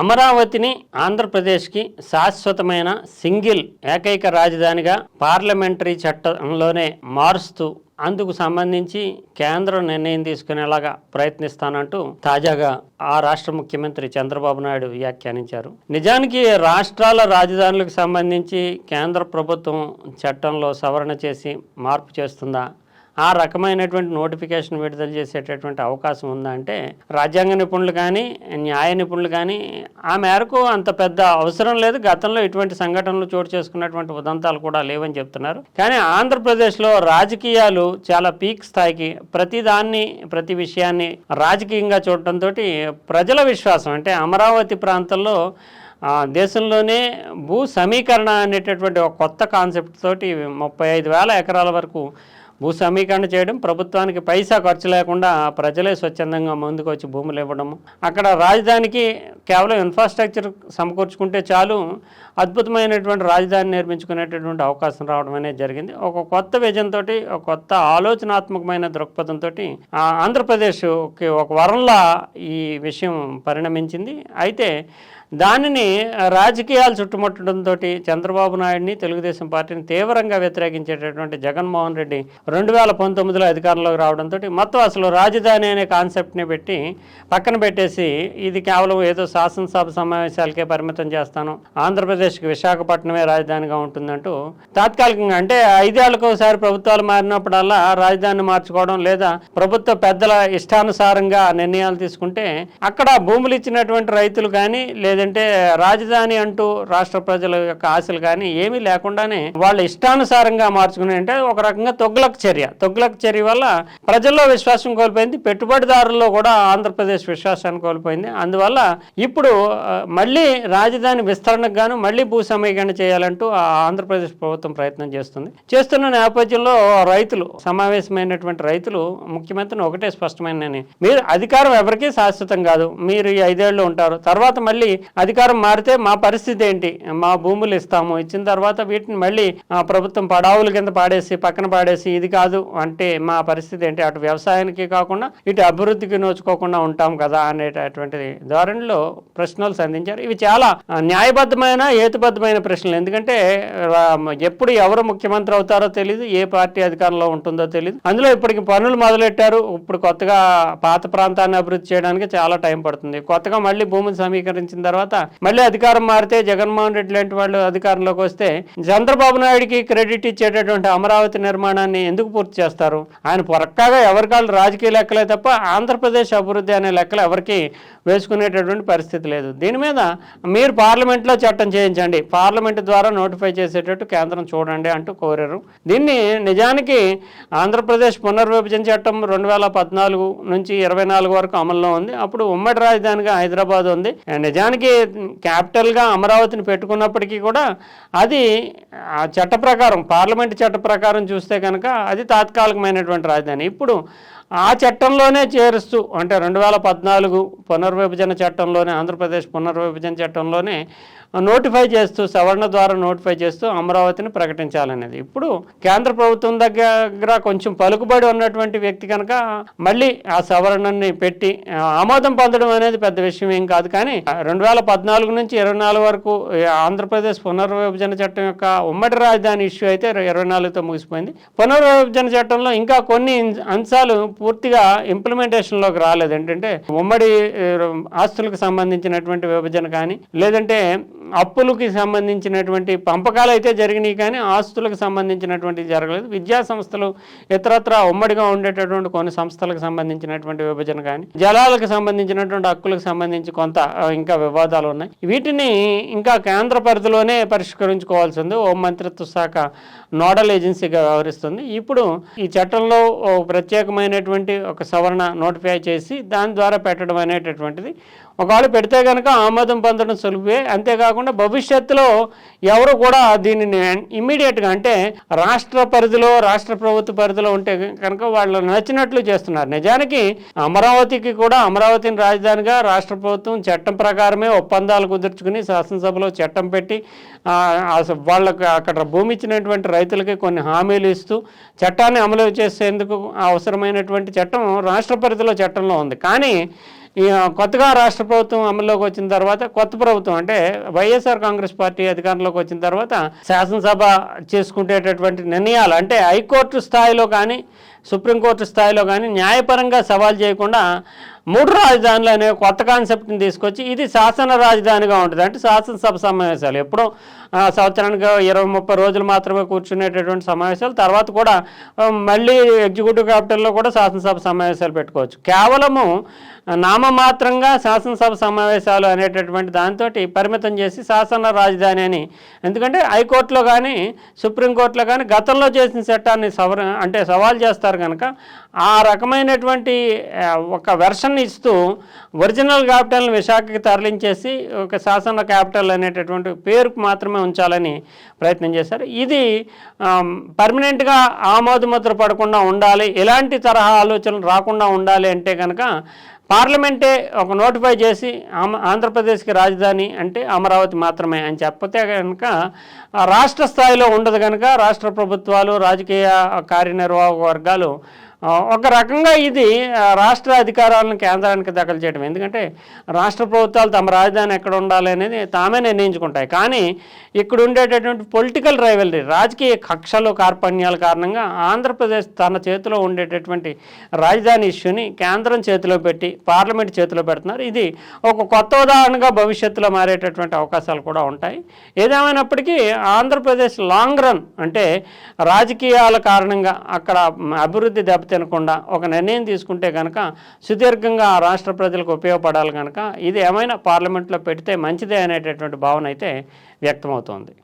అమరావతిని ఆంధ్రప్రదేశ్కి శాశ్వతమైన సింగిల్ ఏకైక రాజధానిగా పార్లమెంటరీ చట్టంలోనే మారుస్తూ అందుకు సంబంధించి కేంద్రం నిర్ణయం తీసుకునేలాగా ప్రయత్నిస్తానంటూ తాజాగా ఆ రాష్ట్ర ముఖ్యమంత్రి చంద్రబాబు నాయుడు వ్యాఖ్యానించారు. నిజానికి రాష్ట్రాల రాజధానులకు సంబంధించి కేంద్ర ప్రభుత్వం చట్టంలో సవరణ చేసి మార్పు చేస్తుందా? ఆ రకమైనటువంటి నోటిఫికేషన్ విడుదల చేసేటటువంటి అవకాశం ఉందా అంటే రాజ్యాంగ నిపుణులు కానీ న్యాయ నిపుణులు కానీ ఆ మేరకు అంత పెద్ద అవసరం లేదు. గతంలో ఇటువంటి సంఘటనలు చోటు చేసుకున్నటువంటి ఉదంతాలు కూడా లేవని చెప్తున్నారు. కానీ ఆంధ్రప్రదేశ్లో రాజకీయాలు చాలా పీక్ స్థాయికి ప్రతి దాన్ని ప్రతి విషయాన్ని రాజకీయంగా చూడటంతో ప్రజల విశ్వాసం అంటే అమరావతి ప్రాంతంలో దేశంలోనే భూ సమీకరణ అనేటటువంటి ఒక కొత్త కాన్సెప్ట్ తోటి ముప్పై ఐదు వేల ఎకరాల వరకు భూ సమీకరణ చేయడం ప్రభుత్వానికి పైసా ఖర్చు లేకుండా ప్రజలే స్వచ్ఛందంగా ముందుకు వచ్చి భూములు ఇవ్వడం అక్కడ రాజధానికి కేవలం ఇన్ఫ్రాస్ట్రక్చర్ సమకూర్చుకుంటే చాలు అద్భుతమైనటువంటి రాజధాని నిర్మించుకునేటటువంటి అవకాశం రావడం అనేది జరిగింది. ఒక కొత్త విజన్ తోటి ఒక కొత్త ఆలోచనాత్మకమైన దృక్పథంతో ఆంధ్రప్రదేశ్కి ఒక వరంలా ఈ విషయం పరిణమించింది. అయితే దానిని రాజకీయాలు చుట్టుముట్టడంతో చంద్రబాబు నాయుడిని తెలుగుదేశం పార్టీని తీవ్రంగా వ్యతిరేకించేటటువంటి జగన్మోహన్ రెడ్డి రెండు వేల పంతొమ్మిదిలో అధికారంలోకి రావడంతో మొత్తం అసలు రాజధాని అనే కాన్సెప్ట్ని పెట్టి పక్కన పెట్టేసి ఇది కేవలం ఏదో శాసనసభ సమావేశాలకే పరిమితం చేస్తాను. ఆంధ్రప్రదేశ్కి విశాఖపట్నమే రాజధానిగా ఉంటుందంటూ తాత్కాలికంగా అంటే ఐదేళ్ళకు ఒకసారి ప్రభుత్వాలు మారినప్పుడల్లా రాజధానిని మార్చుకోవడం లేదా ప్రభుత్వ పెద్దల ఇష్టానుసారంగా నిర్ణయాలు తీసుకుంటే అక్కడ భూములు ఇచ్చినటువంటి రైతులు కానీ లేదంటే రాజధాని అంటూ రాష్ట్ర ప్రజల యొక్క ఆశలు కానీ ఏమీ లేకుండానే వాళ్ళ ఇష్టానుసారంగా మార్చుకునే అంటే ఒక రకంగా తొగ్గులకు తొగ్లక్ చర్య. తొగ్లక్ చర్య వల్ల ప్రజల్లో విశ్వాసం కోల్పోయింది. పెట్టుబడిదారుల్లో కూడా ఆంధ్రప్రదేశ్ విశ్వాసాన్ని కోల్పోయింది. అందువల్ల ఇప్పుడు మళ్ళీ రాజధాని విస్తరణకు గాను మళ్ళీ భూ సమీకరణ చేయాలంటూ ఆంధ్రప్రదేశ్ ప్రభుత్వం ప్రయత్నం చేస్తుంది. చేస్తున్న నేపథ్యంలో రైతులు సమావేశమైనటువంటి రైతులు ముఖ్యమంత్రిని ఒకటే స్పష్టమైన మీరు అధికారం ఎవరికీ శాశ్వతం కాదు. మీరు ఈ ఐదేళ్ళు ఉంటారు. తర్వాత మళ్ళీ అధికారం మారితే మా పరిస్థితి ఏంటి? మా భూములు ఇస్తాము. ఇచ్చిన తర్వాత వీటిని మళ్ళీ ప్రభుత్వం పడావుల కింద పాడేసి పక్కన పాడేసి ఇది కాదు అంటే మా పరిస్థితి ఏంటి? అటు వ్యవసాయానికి కాకుండా ఇటు అభివృద్ధికి నోచుకోకుండా ఉంటాం కదా అనేటటువంటి ధోరణిలో ప్రశ్నలు సంధించారు. ఇవి చాలా న్యాయబద్ధమైన హేతుబద్ధమైన ప్రశ్నలు. ఎందుకంటే ఎప్పుడు ఎవరు ముఖ్యమంత్రి అవుతారో తెలియదు ఏ పార్టీ అధికారంలో ఉంటుందో తెలియదు అందులో ఇప్పటికి పనులు మొదలెట్టారు. ఇప్పుడు కొత్తగా పాత ప్రాంతాన్ని అభివృద్ధి చేయడానికి చాలా టైం పడుతుంది. కొత్తగా మళ్ళీ భూమిని సమీకరించిన తర్వాత మళ్ళీ అధికారం మారితే జగన్మోహన్ రెడ్డి లాంటి వాళ్ళు అధికారంలోకి వస్తే చంద్రబాబు నాయుడికి క్రెడిట్ ఇచ్చేటటువంటి అమరావతి నిర్మాణాన్ని ఎందుకు పూర్తి చేస్తారు? ఆయన పొరక్కాగా ఎవరికాళ్ళు రాజకీయ లెక్కలే తప్ప ఆంధ్రప్రదేశ్ అభివృద్ధి అనే లెక్కలు ఎవరికి వేసుకునేటటువంటి పరిస్థితి లేదు. దీని మీద మీరు పార్లమెంట్లో చట్టం చేయించండి. పార్లమెంట్ ద్వారా నోటిఫై చేసేటట్టు కేంద్రం చూడండి అంటూ కోరారు. దీన్ని నిజానికి ఆంధ్రప్రదేశ్ పునర్విభజన చట్టం రెండు వేల పద్నాలుగు నుంచి ఇరవై నాలుగు వరకు అమల్లో ఉంది. అప్పుడు ఉమ్మడి రాజధానిగా హైదరాబాద్ ఉంది. నిజానికి క్యాపిటల్గా అమరావతిని పెట్టుకున్నప్పటికీ కూడా అది ఆ చట్ట ప్రకారం పార్లమెంట్ చట్ట ప్రకారం చూస్తే కనుక అది తాత్కాలికమైనటువంటి రాజధాని. ఇప్పుడు ఆ చట్టంలోనే చేరుస్తూ అంటే రెండు వేల పద్నాలుగు పునర్విభజన చట్టంలోనే ఆంధ్రప్రదేశ్ పునర్విభజన చట్టంలోనే నోటిఫై చేస్తూ సవరణ ద్వారా నోటిఫై చేస్తూ అమరావతిని ప్రకటించాలనేది. ఇప్పుడు కేంద్ర ప్రభుత్వం దగ్గర కొంచెం పలుకుబడి ఉన్నటువంటి వ్యక్తి కనుక మళ్ళీ ఆ సవరణని పెట్టి ఆమోదం పొందడం అనేది పెద్ద విషయం ఏం కాదు. కానీ రెండు వేల పద్నాలుగు నుంచి ఇరవై నాలుగు వరకు ఆంధ్రప్రదేశ్ పునర్విభజన చట్టం యొక్క ఉమ్మడి రాజధాని ఇష్యూ అయితే ఇరవై నాలుగుతో ముగిసిపోయింది. విభజన చట్టంలో ఇంకా కొన్ని అంశాలు పూర్తిగా ఇంప్లిమెంటేషన్లోకి రాలేదు. ఏంటంటే ఉమ్మడి ఆస్తులకు సంబంధించినటువంటి విభజన కానీ లేదంటే అప్పులకి సంబంధించినటువంటి పంపకాలు అయితే జరిగినాయి కానీ ఆస్తులకు సంబంధించినటువంటి జరగలేదు. విద్యా సంస్థలు ఇతరత్ర ఉమ్మడిగా ఉండేటటువంటి కొన్ని సంస్థలకు సంబంధించినటువంటి విభజన కానీ జలాలకు సంబంధించినటువంటి హక్కులకు సంబంధించి కొంత ఇంకా వివాదాలు ఉన్నాయి. వీటిని ఇంకా కేంద్ర పరిధిలోనే పరిష్కరించుకోవాల్సి ఉంది హోం మంత్రిత్వ శాఖ నోడల్ ఏజెన్సీగా వ్యవహరిస్తుంది. ఇప్పుడు ఈ చట్టంలో ఓ ప్రత్యేకమైనటువంటి ఒక సవరణ నోటిఫై చేసి దాని ద్వారా పెట్టడం అనేటటువంటిది ఒకవేళ పెడితే కనుక ఆమోదం పొందడం సులువే. అంతేకాకుండా భవిష్యత్తులో ఎవరు కూడా దీనిని ఇమ్మీడియట్గా అంటే రాష్ట్ర పరిధిలో రాష్ట్ర ప్రభుత్వ పరిధిలో ఉంటే కనుక వాళ్ళు నచ్చినట్లు చేస్తున్నారు. నిజానికి అమరావతికి కూడా అమరావతిని రాజధానిగా రాష్ట్ర ప్రభుత్వం చట్టం ప్రకారమే ఒప్పందాలు కుదుర్చుకుని శాసనసభలో చట్టం పెట్టి వాళ్ళకు అక్కడ భూమి ఇచ్చినటువంటి రైతులకి కొన్ని హామీలు ఇస్తూ చట్టాన్ని అమలు చేసేందుకు అవసరమైనటువంటి చట్టం రాష్ట్ర పరిధిలో చట్టంలో ఉంది. కానీ కొత్తగా రాష్ట్ర ప్రభుత్వం అమల్లోకి వచ్చిన తర్వాత కొత్త ప్రభుత్వం అంటే వైఎస్ఆర్ కాంగ్రెస్ పార్టీ అధికారంలోకి వచ్చిన తర్వాత శాసనసభ చేసుకుంటేటటువంటి నిర్ణయాలు అంటే హైకోర్టు స్థాయిలో కానీ సుప్రీంకోర్టు స్థాయిలో కానీ న్యాయపరంగా సవాల్ చేయకుండా మూడు రాజధానులు అనే కొత్త కాన్సెప్ట్ని తీసుకొచ్చి ఇది శాసన రాజధానిగా ఉంటుంది. అంటే శాసనసభ సమావేశాలు. ఎప్పుడో సంవత్సరానికి ఇరవై ముప్పై రోజులు మాత్రమే కూర్చునేటటువంటి సమావేశాలు. తర్వాత కూడా మళ్ళీ ఎగ్జిక్యూటివ్ క్యాపిటల్లో కూడా శాసనసభ సమావేశాలు పెట్టుకోవచ్చు. కేవలము నామమాత్రంగా శాసనసభ సమావేశాలు అనేటటువంటి దాంతో పరిమితం చేసి శాసన రాజధాని అని. ఎందుకంటే హైకోర్టులో కానీ సుప్రీంకోర్టులో కానీ గతంలో చేసిన చట్టాన్ని సవర అంటే సవాల్ చేస్తారు కనుక ఆ రకమైనటువంటి ఒక వెర్షన్ ఇస్తూ ఒరిజినల్ క్యాపిటల్ని విశాఖకి తరలించేసి ఒక శాసన క్యాపిటల్ అనేటటువంటి పేరుకు మాత్రమే ఉంచాలని ప్రయత్నం చేశారు. ఇది పర్మనెంట్గా ఆమోదముద్ర పడకుండా ఉండాలి ఎలాంటి తరహా ఆలోచనలు రాకుండా ఉండాలి అంటే కనుక పార్లమెంటే ఒక నోటిఫై చేసి ఆంధ్రప్రదేశ్కి రాజధాని అంటే అమరావతి మాత్రమే అని చెప్పతే కనుక రాష్ట్ర స్థాయిలో ఉండదు కనుక రాష్ట్ర ప్రభుత్వాలు రాజకీయ కార్యనిర్వాహక వర్గాలు ఒక రకంగా ఇది రాష్ట్ర అధికారాలను కేంద్రానికి దఖలు చేయడం ఎందుకంటే రాష్ట్ర ప్రభుత్వాలు తమ రాజధాని ఎక్కడ ఉండాలి అనేది తామే నిర్ణయించుకుంటాయి. కానీ ఇక్కడ ఉండేటటువంటి పొలిటికల్ రైవలరీ రాజకీయ కక్షలు కార్పణ్యాల కారణంగా ఆంధ్రప్రదేశ్ తన చేతిలో ఉండేటటువంటి రాజధాని ఇష్యూని కేంద్రం చేతిలో పెట్టి పార్లమెంట్ చేతిలో పెడుతున్నారు. ఇది ఒక కొత్త ఉదాహరణగా భవిష్యత్తులో మారేటటువంటి అవకాశాలు కూడా ఉంటాయి. ఏదేమైనప్పటికీ ఆంధ్రప్రదేశ్ లాంగ్ రన్ అంటే రాజకీయాల కారణంగా అక్కడ అభివృద్ధి దెబ్బతి తినకుండా ఒక నిర్ణయం తీసుకుంటే కనుక సుదీర్ఘంగా ఆ రాష్ట్ర ప్రజలకు ఉపయోగపడాలి కనుక ఇది ఏమైనా పార్లమెంట్లో పెడితే మంచిదే అనేటటువంటి భావన అయితే వ్యక్తమవుతోంది.